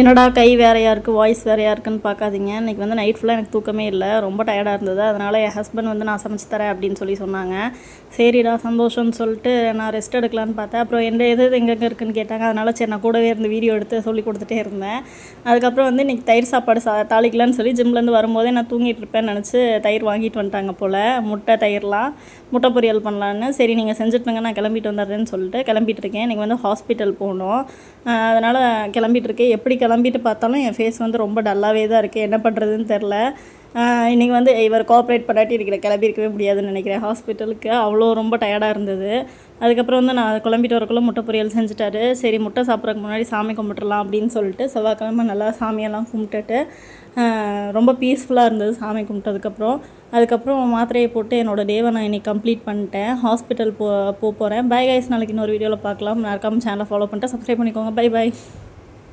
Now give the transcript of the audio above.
என்னடா கை வேறையாக இருக்குது வாய்ஸ் வேறையாக இருக்குன்னு பார்க்காதீங்க. இன்றைக்கி வந்து நைட் ஃபுல்லாக எனக்கு தூக்கமே இல்லை. ரொம்ப டயர்டாக இருந்தது. அதனால் என் ஹஸ்பண்ட் வந்து நான் சமைச்சு தரேன் அப்படின்னு சொல்லி சொன்னாங்க. சரிடா சந்தோஷம்னு சொல்லிட்டு நான் ரெஸ்ட் எடுக்கலான்னு பார்த்தேன். அப்புறம் எந்த எது எங்கெங்கே இருக்குன்னு கேட்டாங்க. அதனால் சரி நான் கூடவே இருந்து வீடியோ எடுத்து சொல்லி கொடுத்துட்டே இருந்தேன். அதுக்கப்புறம் வந்து இன்றைக்கி தயிர் சாப்பாடு சா தாளிக்கலான்னு சொல்லி ஜிம்லேருந்து வரும்போதே நான் தூங்கிட்டு இருப்பேன்னு நினச்சி தயிர் வாங்கிட்டு வந்துட்டாங்க போல். முட்டை தயிர்லாம் முட்டை பொரியல் பண்ணலான்னு. சரி நீங்கள் செஞ்சுட்டுங்க நான் கிளம்பிட்டு வந்துடுறேன்னு சொல்லிட்டு கிளம்பிட்டு இருக்கேன். இன்றைக்கி வந்து ஹாஸ்பிட்டல் போகணும். அதனால் கிளம்பிட்டு இருக்கேன். எப்படி கிளம்பிட்டு பார்த்தாலும் என் ஃபேஸ் வந்து ரொம்ப டல்லாகவே தான் இருக்குது என்ன பண்ணுறதுன்னு தெரில இன்றைக்கி வந்து இவர் கோஆப்ரேட் பண்ணாட்டி இருக்கிற கிளம்பி இருக்கவே முடியாதுன்னு நினைக்கிறேன். ஹாஸ்பிட்டலுக்கு அவ்வளோ ரொம்ப டயர்டாக இருந்தது. அதுக்கப்புறம் வந்து நான் கிளம்பிட்டு வரக்குள்ள முட்டை பொரியல் செஞ்சுட்டாரு. சரி முட்டை சாப்பிட்றதுக்கு முன்னாடி சாமி கும்பிட்றலாம் அப்படின்னு சொல்லிட்டு செவ்வாய்க்கிழமை நல்லா சாமியெல்லாம் கும்பிட்டுட்டு ரொம்ப பீஸ்ஃபுல்லாக இருந்தது சாமி கும்பிட்டதுக்கப்புறம். அதுக்கப்புறம் மாத்திரையை போட்டு என்னோடய டேவை நான் இன்னைக்கு கம்ப்ளீட் பண்ணிட்டேன். ஹாஸ்பிட்டல் போ போகிறேன் பை கைஸ் நாளைக்கு இன்னொரு வீடியோவில் பார்க்கலாம். மறக்காமல் சேனலை ஃபாலோ பண்ணிட்டு சப்ஸ்கிரைப் பண்ணிக்கோங்க. By by